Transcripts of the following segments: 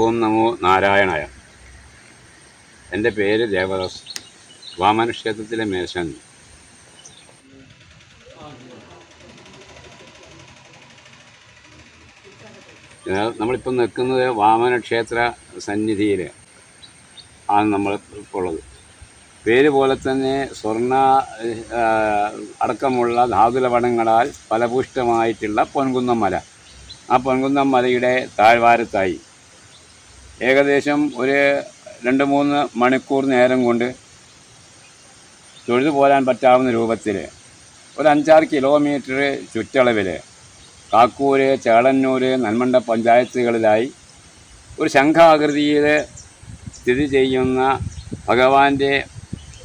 ഓം നമോ നാരായണായ. എന്റെ പേര് ദേവദാസ്. വാമന ക്ഷേത്രത്തിലെ മേശാൻ നമ്മളിപ്പോൾ നിൽക്കുന്നത് വാമനക്ഷേത്ര സന്നിധിയിൽ ആണ് നമ്മൾ ഇപ്പോൾ ഉള്ളത്. പേര് പോലെ തന്നെ സ്വർണ അടക്കമുള്ള ധാതുലവണങ്ങളാൽ ഫലപുഷ്ടമായിട്ടുള്ള പൊൻകുന്നം മല. ആ പൊൻകുന്നം മലയുടെ താഴ്വാരത്തായി ഏകദേശം ഒരു രണ്ട് മൂന്ന് മണിക്കൂർ നേരം കൊണ്ട് തൊഴുതു പോരാൻ പറ്റാവുന്ന രൂപത്തിൽ ഒരു അഞ്ചാറ് കിലോമീറ്റർ ചുറ്റളവിൽ കാക്കൂര് ചേളന്നൂർ നന്മണ്ട പഞ്ചായത്തുകളിലായി ഒരു ശംഖാകൃതിയിൽ സ്ഥിതി ചെയ്യുന്ന ഭഗവാന്റെ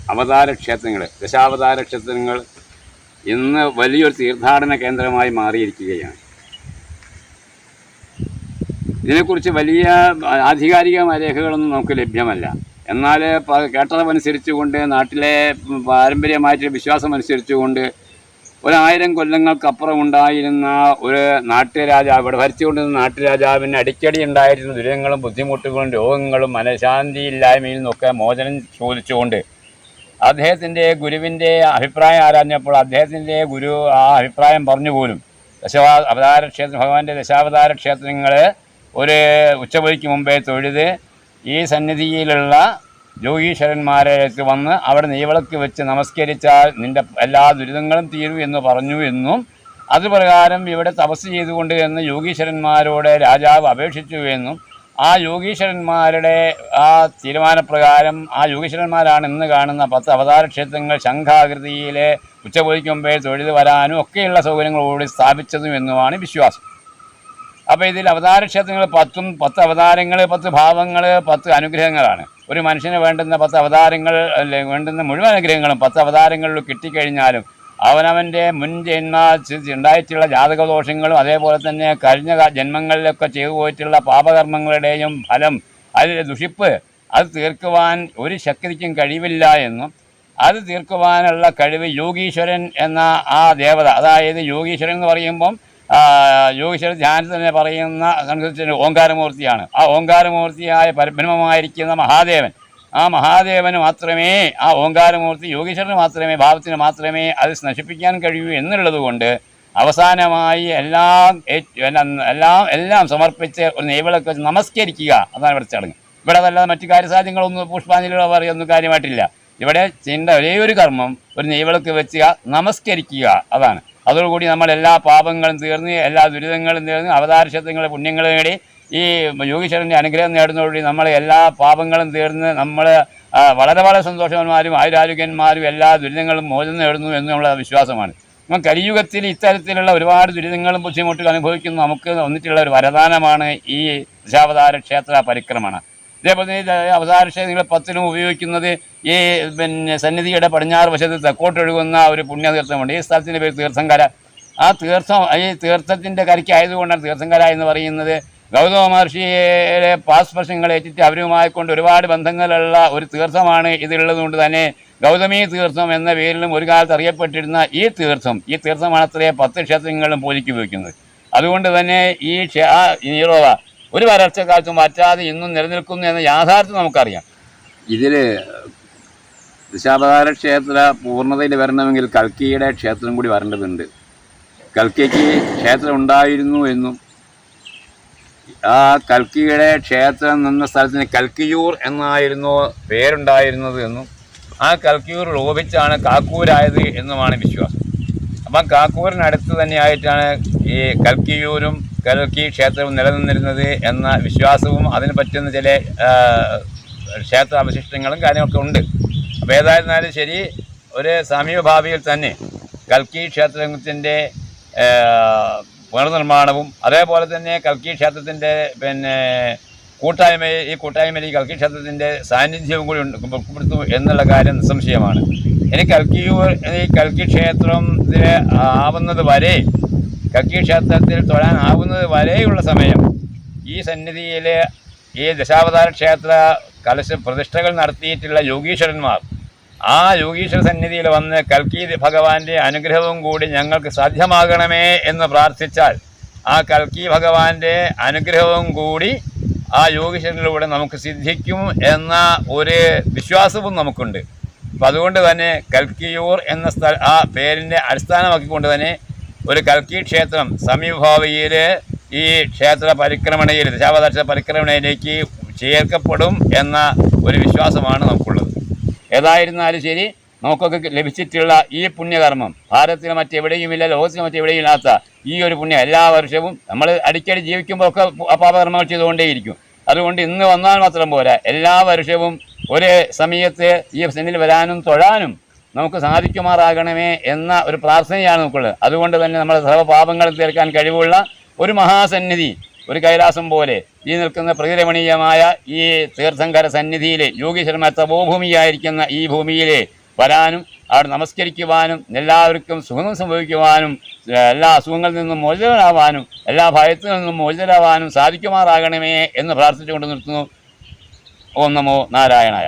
അവതാര ക്ഷേത്രങ്ങൾ ദശാവതാര ക്ഷേത്രങ്ങൾ ഇന്ന് വലിയൊരു തീർത്ഥാടന കേന്ദ്രമായി മാറിയിരിക്കുകയാണ്. ഇതിനെക്കുറിച്ച് വലിയ ആധികാരികമായ രേഖകളൊന്നും നമുക്ക് ലഭ്യമല്ല. എന്നാൽ കേട്ടതമനുസരിച്ചുകൊണ്ട് നാട്ടിലെ പാരമ്പര്യമായിട്ടുള്ള വിശ്വാസം അനുസരിച്ചുകൊണ്ട് ഒരായിരം കൊല്ലങ്ങൾക്കപ്പുറം ഉണ്ടായിരുന്ന ഒരു നാട്ടുരാജാവ് ഇവിടെ ഭരിച്ചുകൊണ്ടിരുന്ന നാട്ടുരാജാവിന് അടിക്കടി ഉണ്ടായിരുന്ന ദുരിതങ്ങളും ബുദ്ധിമുട്ടുകളും രോഗങ്ങളും മനഃശാന്തിയില്ലായ്മയിൽ നിന്നൊക്കെ മോചനം ചോദിച്ചുകൊണ്ട് അദ്ദേഹത്തിന്റെ ഗുരുവിന്റെ അഭിപ്രായം ആരാഞ്ഞപ്പോൾ അദ്ദേഹത്തിന്റെ ഗുരു ആ അഭിപ്രായം പറഞ്ഞു പോലും ദശാ അവതാര ക്ഷേത്രം ഭഗവാന്റെ ദശാവതാര ക്ഷേത്രങ്ങൾ ഒരു ഉച്ചവഴിക്ക് മുമ്പേ തൊഴുത് ഈ സന്നിധിയിലുള്ള ജോഗീശ്വരന്മാരെ വന്ന് അവിടെ നെയ്വിളക്ക് വെച്ച് നമസ്കരിച്ചാൽ നിന്റെ എല്ലാ ദുരിതങ്ങളും തീരും എന്ന് പറഞ്ഞു എന്നും അതുപ്രകാരം ഇവിടെ തപസ് ചെയ്തുകൊണ്ട് എന്ന് യോഗീശ്വരന്മാരോട് രാജാവ് അപേക്ഷിച്ചു എന്നും ആ യോഗീശ്വരന്മാരുടെ ആ തീരുമാനപ്രകാരം ആ യോഗീശ്വരന്മാരാണ് ഇന്ന് കാണുന്ന പത്ത് അവതാര ക്ഷേത്രങ്ങൾ ശംഖാകൃതിയിലെ ഉച്ചപൊലിക്ക് മുമ്പേ തൊഴുത് വരാനും ഒക്കെയുള്ള സൗകര്യങ്ങളോട് സ്ഥാപിച്ചതും എന്നുമാണ് വിശ്വാസം. അപ്പോൾ ഇതിൽ അവതാര ക്ഷേത്രങ്ങൾ പത്തും പത്ത് അവതാരങ്ങൾ പത്ത് ഭാവങ്ങൾ പത്ത് അനുഗ്രഹങ്ങളാണ്. ഒരു മനുഷ്യന് വേണ്ടുന്ന പത്ത് അവതാരങ്ങൾ അല്ലെ വേണ്ടുന്ന മുഴുവൻ അനുഗ്രഹങ്ങളും പത്ത് അവതാരങ്ങളിൽ കിട്ടിക്കഴിഞ്ഞാലും അവനവന്റെ മുൻ ജന്മ ഉണ്ടായിട്ടുള്ള ജാതകദോഷങ്ങളും അതേപോലെ തന്നെ കഴിഞ്ഞ ജന്മങ്ങളിലൊക്കെ ചെയ്തു പോയിട്ടുള്ള പാപകർമ്മങ്ങളുടെയും ഫലം അതിന്റെ ദുഷിപ്പ് അത് തീർക്കുവാൻ ഒരു ശക്തിക്കും കഴിവില്ല എന്നും അത് തീർക്കുവാനുള്ള കഴിവ് യോഗീശ്വരൻ എന്ന ആ ദേവത അതായത് യോഗീശ്വരൻ എന്ന് പറയുമ്പം ആ, യോഗീശ്വരൻ ധ്യാനത്തിൽ തന്നെ പറയുന്ന അനുസരിച്ച് ഓങ്കാരമൂർത്തിയാണ് ആ ഓങ്കാരമൂർത്തിയായ പരബ്രഹ്മമായിരിക്കുന്ന മഹാദേവൻ. ആ മഹാദേവന് മാത്രമേ ആ ഓങ്കാരമൂർത്തി യോഗീശ്വരന് മാത്രമേ ഭാവത്തിന് മാത്രമേ അത് നശിപ്പിക്കാൻ കഴിയൂ എന്നുള്ളത് കൊണ്ട് അവസാനമായി എല്ലാം എല്ലാം എല്ലാം സമർപ്പിച്ച് ഒരു നെയ്വിളക്ക് വെച്ച് നമസ്കരിക്കുക. അതാണ് ഇവിടെ ചടങ്ങ്. ഇവിടെ അതല്ലാതെ മറ്റു കാര്യസാധ്യങ്ങളൊന്നും പുഷ്പാഞ്ജലികളോ പറയൊന്നും കാര്യമായിട്ടില്ല. ഇവിടെ ചെയ്യേണ്ട ഒരേ ഒരു കർമ്മം ഒരു നെയ്വിളക്ക് വെച്ച് നമസ്കരിക്കുക. അതാണ്. അതോടുകൂടി നമ്മൾ എല്ലാ പാപങ്ങളും തീർന്ന് എല്ലാ ദുരിതങ്ങളും തീർന്ന് അവതാരക്ഷത്രങ്ങളെ പുണ്യങ്ങൾ നേടി ഈ യോഗീശ്വരന്റെ അനുഗ്രഹം നേടുന്നതോടുകൂടി നമ്മൾ എല്ലാ പാപങ്ങളും തീർന്ന് നമ്മൾ വളരെ വളരെ സന്തോഷവാന്മാരും ആയുരാരോഗ്യന്മാരും എല്ലാ ദുരിതങ്ങളും മോചനം നേടുന്നു എന്നുള്ള വിശ്വാസമാണ്. അപ്പം കലിയുഗത്തിൽ ഇത്തരത്തിലുള്ള ഒരുപാട് ദുരിതങ്ങളും ബുദ്ധിമുട്ടുകൾ അനുഭവിക്കുന്ന. നമുക്ക് വന്നിട്ടുള്ള ഒരു വരദാനമാണ് ഈ ദശാവതാര ക്ഷേത്ര പരിക്രമണ. ഇതേപോലെ തന്നെ അവതാര ക്ഷേത്രങ്ങൾ പത്തിനും ഉപയോഗിക്കുന്നത് ഈ പിന്നെ സന്നിധിയുടെ പടിഞ്ഞാറ് വശത്ത് തെക്കോട്ടൊഴുകുന്ന ഒരു പുണ്യതീർത്ഥമുണ്ട്. ഈ സ്ഥലത്തിന്റെ പേര് തീർത്ഥങ്കര. ആ തീർത്ഥം ഈ തീർത്ഥത്തിന്റെ കരയ്ക്കായതുകൊണ്ടാണ് തീർത്ഥങ്കര എന്ന് പറയുന്നത്. ഗൗതമ മഹർഷിയുടെ പാസ്പർശങ്ങൾ ഏറ്റിട്ട് അവരുമായി കൊണ്ട് ഒരുപാട് ബന്ധങ്ങളുള്ള ഒരു തീർത്ഥമാണ് ഇതിലുള്ളതുകൊണ്ട് തന്നെ ഗൗതമീ തീർത്ഥം എന്ന പേരിലും ഒരു കാലത്ത് അറിയപ്പെട്ടിരുന്ന ഈ തീർത്ഥം ഈ തീർത്ഥമാണ് അത്രയും പത്ത് ക്ഷേത്രങ്ങളും പൂജയ്ക്ക് ഉപയോഗിക്കുന്നത്. അതുകൊണ്ട് തന്നെ ഈ ക്ഷേ- ആ നീറോവ ഒരു വരൾച്ചക്കാലത്തും മാറ്റാതെ ഇന്നും നിലനിൽക്കുന്നു എന്ന യാഥാർത്ഥ്യം നമുക്കറിയാം. ഇതിൽ ദശാവതാര ക്ഷേത്ര പൂർണതയിൽ വരണമെങ്കിൽ കൽക്കിയുടെ ക്ഷേത്രം കൂടി വരേണ്ടതുണ്ട്. കൽക്കിക്ക് ക്ഷേത്രം ഉണ്ടായിരുന്നു എന്നും ആ കൽക്കിയുടെ ക്ഷേത്രം നിന്ന സ്ഥലത്തിന് കൽക്കിയൂർ എന്നായിരുന്നു പേരുണ്ടായിരുന്നത് എന്നും ആ കൽക്കിയൂർ ലോപിച്ചാണ് കാക്കൂരായത് എന്നുമാണ് വിശ്വാസം. അപ്പം കാക്കൂരിനടുത്ത് തന്നെയായിട്ടാണ് ഈ കൽക്കിയൂരും കൽക്കി ക്ഷേത്രവും നിലനിന്നിരുന്നത് എന്ന വിശ്വാസവും അതിന് പറ്റുന്ന ചില ക്ഷേത്ര അവശിഷ്ടങ്ങളും കാര്യങ്ങളൊക്കെ ഉണ്ട്. അപ്പോൾ ഏതായിരുന്നാലും ശരി ഒരു സമീപഭാവിയിൽ തന്നെ കൽക്കി ക്ഷേത്രത്തിന്റെ പുനർനിർമ്മാണവും അതേപോലെ തന്നെ കൽക്കി ക്ഷേത്രത്തിന്റെ പിന്നെ കൂട്ടായ്മ ഈ കൂട്ടായ്മയിൽ ഈ കൽക്കി ക്ഷേത്രത്തിന്റെ സാന്നിധ്യവും കൂടി ഉൾപ്പെടുത്തും എന്നുള്ള കാര്യം നിസ്സംശയമാണ്. ഇനി കൽക്കി ഈ കൽക്കി ക്ഷേത്രത്തിൽ ആവുന്നത് വരെ ക്ഷേത്രത്തിൽ തൊഴാൻ ആവുന്നത് വരെയുള്ള സമയം. ഈ സന്നിധിയിൽ ഈ ദശാവതാര ക്ഷേത്ര കലശ പ്രതിഷ്ഠകൾ നടത്തിയിട്ടുള്ള യോഗീശ്വരന്മാർ ആ യോഗീശ്വര സന്നിധിയിൽ വന്ന് കൽക്കി ഭഗവാന്റെ അനുഗ്രഹവും കൂടി ഞങ്ങൾക്ക് സാധ്യമാകണമേ എന്ന് പ്രാർത്ഥിച്ചാൽ ആ കൽക്കി ഭഗവാന്റെ അനുഗ്രഹവും കൂടി ആ യോഗീശ്വരനിലൂടെ നമുക്ക് സിദ്ധിക്കും എന്ന ഒരു വിശ്വാസവും നമുക്കുണ്ട്. അപ്പം അതുകൊണ്ട് തന്നെ കൽക്കിയൂർ എന്ന സ്ഥല ആ പേരിന്റെ അടിസ്ഥാനമാക്കിക്കൊണ്ട് തന്നെ ഒരു കൽക്കി ക്ഷേത്രം സമീപഭാവിയിൽ ഈ ക്ഷേത്ര പരിക്രമണയിൽ ദശാവതാക്ഷ പരിക്രമണയിലേക്ക് ചേർക്കപ്പെടും എന്ന ഒരു വിശ്വാസമാണ് നമുക്കുള്ളത്. ഏതായിരുന്നാലും ശരി നമുക്കൊക്കെ ലഭിച്ചിട്ടുള്ള ഈ പുണ്യകർമ്മം ഭാരതത്തിൽ മറ്റെവിടെയുമില്ല ലോകത്തിൽ മറ്റെവിടെയും ഇല്ലാത്ത ഈ ഒരു പുണ്യം എല്ലാ വർഷവും നമ്മൾ അടിക്കടി ജീവിക്കുമ്പോഴൊക്കെ അപാപകർമ്മങ്ങൾ ചെയ്തുകൊണ്ടേയിരിക്കും. അതുകൊണ്ട് ഇന്ന് വന്നാൽ മാത്രം പോരാ എല്ലാ വർഷവും ഒരേ സമയത്ത് ഈ സെന്നിൽ വരാനും തൊഴാനും നമുക്ക് സാധിക്കുമാറാകണമേ എന്ന ഒരു പ്രാർത്ഥനയാണ് നമുക്കുള്ളത്. അതുകൊണ്ട് തന്നെ നമ്മുടെ സർവപാപങ്ങൾ തീർക്കാൻ കഴിവുള്ള ഒരു മഹാസന്നിധി ഒരു കൈലാസം പോലെ ഈ നിൽക്കുന്ന പ്രകൃതിരമണീയമായ ഈ തീർത്ഥങ്കര സന്നിധിയിലെ യോഗീശ്വരമ തപോഭൂമിയായിരിക്കുന്ന ഈ ഭൂമിയിലെ വരാനും അവിടെ നമസ്കരിക്കുവാനും എല്ലാവർക്കും സുഖം സംഭവിക്കുവാനും എല്ലാ അസുഖങ്ങളിൽ നിന്നും മോചിതരാവാനും എല്ലാ ഭയത്തിൽ നിന്നും മോചിതരാവാനും സാധിക്കുമാറാകണമേ എന്ന് പ്രാർത്ഥിച്ചുകൊണ്ട് നിർത്തുന്നു. ഓം നമോ നാരായണായ.